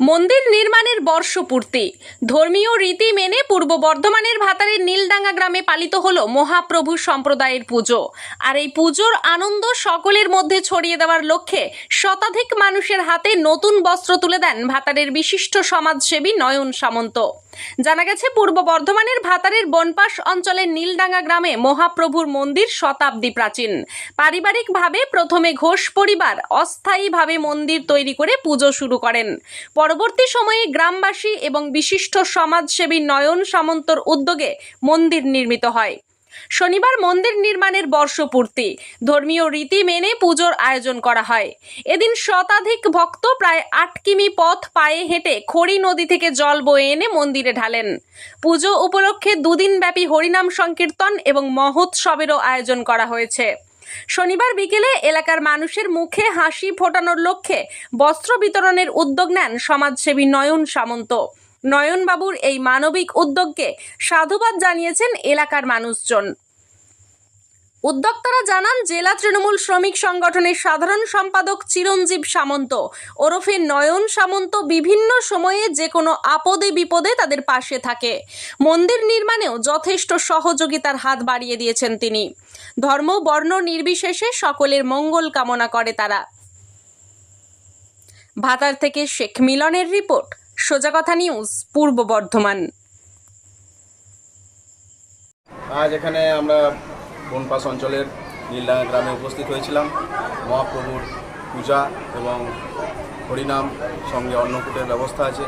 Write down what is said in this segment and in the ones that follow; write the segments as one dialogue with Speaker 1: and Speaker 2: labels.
Speaker 1: মন্দির নির্মাণের বর্ষপূর্তি। ধর্মীয় রীতি মেনে পূর্ব বর্ধমানের ভাতারের নীলডাঙ্গা গ্রামে পালিত হল মহাপ্রভু সম্প্রদায়ের পুজো। আর এই পুজোর আনন্দ সকলের মধ্যে ছড়িয়ে দেওয়ার লক্ষ্যে শতাধিক মানুষের হাতে নতুন বস্ত্র তুলে দেন ভাতারের বিশিষ্ট সমাজসেবী নয়ন সামন্ত। জানা গেছে, পূর্ব বর্ধমানের ভাতারের বনপাস অঞ্চলের নীলডাঙ্গা গ্রামে মহাপ্রভুর মন্দির শতাব্দী প্রাচীন। পারিবারিকভাবে প্রথমে ঘোষ পরিবার অস্থায়ীভাবে মন্দির তৈরি করে পুজো শুরু করেন। পরবর্তী সময়ে গ্রামবাসী এবং বিশিষ্ট সমাজসেবী নয়ন সামন্তর উদ্যোগে মন্দির নির্মিত হয়। শনিবার মন্দির নির্মাণের বর্ষপূর্তি। ধর্মীয় রীতি মেনে পুজোর আয়োজন করা হয়। এদিন শতাধিক ভক্ত প্রায় আট কিমি পথ পায়ে হেঁটে খড়ি নদী থেকে জল বয়ে এনে মন্দিরে ঢালেন। পুজো উপলক্ষে দুদিন ব্যাপী হরিনাম সংকীর্তন এবং মহোৎসবেরও আয়োজন করা হয়েছে। শনিবার বিকেলে এলাকার মানুষের মুখে হাসি ফোটানোর লক্ষ্যে বস্ত্র বিতরণের উদ্যোগ নেন সমাজসেবী নয়ন সামন্ত। নয়নবাবুর এই মানবিক উদ্যোগকে সাধুবাদ জানিয়েছেন এলাকার মানুষজন। উদ্যোক্তারা জানান, জেলা তৃণমূল শ্রমিক সংগঠনের সাধারণ সম্পাদক চিরঞ্জীব সামন্ত, ওরফে নয়ন সামন্ত বিভিন্ন সময়ে যে কোনো আপদে বিপদে তাদের পাশে থাকে। মন্দির নির্মাণেও যথেষ্ট সহযোগিতার হাত বাড়িয়ে দিয়েছেন তিনি। ধর্ম, বর্ণ নির্বিশেষে সকলের মঙ্গল কামনা করে তারা। ভাতার থেকে শেখ মিলনের রিপোর্ট সোজা কথা নিউজ পূর্ব বর্ধমান।
Speaker 2: আজ এখানে আমরা বনপাস অঞ্চলের নীলডাঙ্গা গ্রামে উপস্থিত হয়েছিলাম। মহাপ্রভুর পূজা এবং হরিনাম সঙ্গে অন্নকূটের ব্যবস্থা আছে।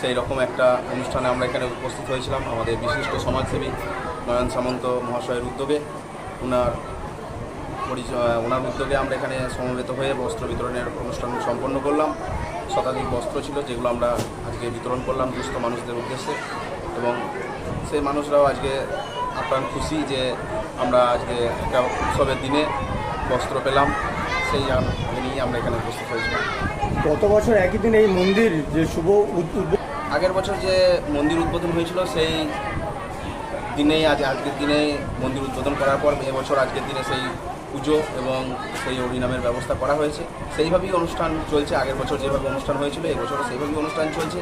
Speaker 2: সেই রকম একটা অনুষ্ঠানে আমরা এখানে উপস্থিত হয়েছিলাম আমাদের বিশিষ্ট সমাজসেবী নয়ন সামন্ত মহাশয়ের উদ্যোগে। ওনার পরিচয় ওনার উদ্যোগে আমরা এখানে সমবেত হয়ে বস্ত্র বিতরণের অনুষ্ঠান সম্পন্ন করলাম। শতাধিক বস্ত্র ছিল যেগুলো আমরা আজকে বিতরণ করলাম দুস্থ মানুষদের উদ্দেশ্যে। এবং সেই মানুষরাও আজকে আপ্রাণ খুশি যে আমরা আজকে একটা উৎসবের দিনে বস্ত্র পেলাম। সেই নিয়ে আমরা এখানে উপস্থিত হয়েছিলাম।
Speaker 3: গত বছর একই দিন এই মন্দির যে শুভ
Speaker 2: আগের বছর যে মন্দির উদ্বোধন হয়েছিল সেই দিনেই আজ আজকের দিনে মন্দির উদ্বোধন করার পর এবছর আজকের দিনে সেই পুজো এবং সেই হরিনামের ব্যবস্থা করা হয়েছে। সেইভাবেই অনুষ্ঠান চলছে। আগের বছর যেভাবে অনুষ্ঠান হয়েছিল এবছরও সেইভাবেই অনুষ্ঠান চলছে।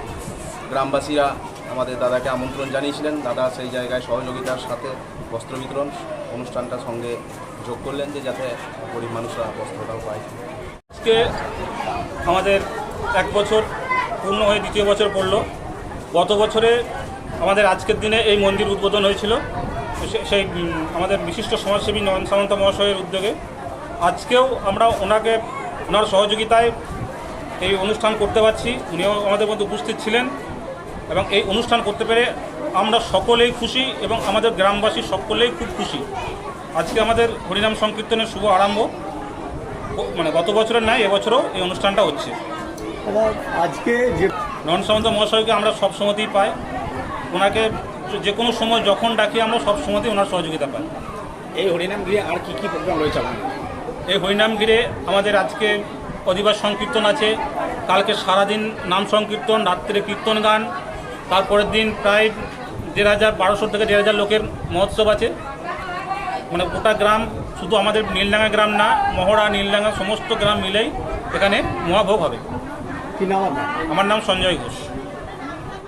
Speaker 2: গ্রামবাসীরা আমাদের দাদাকে আমন্ত্রণ জানিয়েছিলেন। দাদা সেই জায়গায় সহযোগিতার সাথে বস্ত্র বিতরণ অনুষ্ঠানটা সঙ্গে যোগ করলেন যে যাতে গরিব মানুষরা বস্ত্রটাও পায়।
Speaker 4: আজকে আমাদের এক বছর পূর্ণ হয়ে দ্বিতীয় বছর পড়ল। গত বছরে আমাদের আজকের দিনে এই মন্দির উদ্বোধন হয়েছিল। সেই আমাদের বিশিষ্ট সমাজসেবী নয়ন সামন্ত মহাশয়ের উদ্যোগে। আজকেও আমরা ওনাকে ওনার সহযোগিতায় এই অনুষ্ঠান করতে পারছি। উনিও আমাদের মধ্যে উপস্থিত ছিলেন এবং এই অনুষ্ঠান করতে পেরে আমরা সকলেই খুশি এবং আমাদের গ্রামবাসী সকলেই খুব খুশি। আজকে আমাদের হরিনাম সংকীর্তনের শুভ আরম্ভ। মানে গত বছরের নয় এবছরও এই অনুষ্ঠানটা হচ্ছে।
Speaker 3: আজকে যে
Speaker 4: নয়ন সামন্ত মহাশয়কে আমরা সব সময়তেই পাই। ওনাকে যে কোনো সময় যখন ডাকি আমরা সব সময়তেই ওনার সহযোগিতা পাই।
Speaker 5: এই হরিনাম গৃহে আর কি কি প্রোগ্রাম রয়েছে আপনাদের?
Speaker 4: এই হরিনাম ঘিরে আমাদের আজকে অধিবাস সংকীর্তন আছে। কালকে সারাদিন নাম সংকীর্তন রাত্রে কীর্তন গান তারপরের দিন প্রায় দেড় হাজার বারোশো থেকে দেড় হাজার লোকের মহোৎসব আছে। মানে গোটা গ্রাম শুধু আমাদের নীলডাঙ্গা গ্রাম না মহড়া নীলডাঙ্গা সমস্ত গ্রাম মিলেই এখানে মহাভোগ হবে।
Speaker 3: কি নাম
Speaker 4: আমার নাম সঞ্জয় ঘোষ।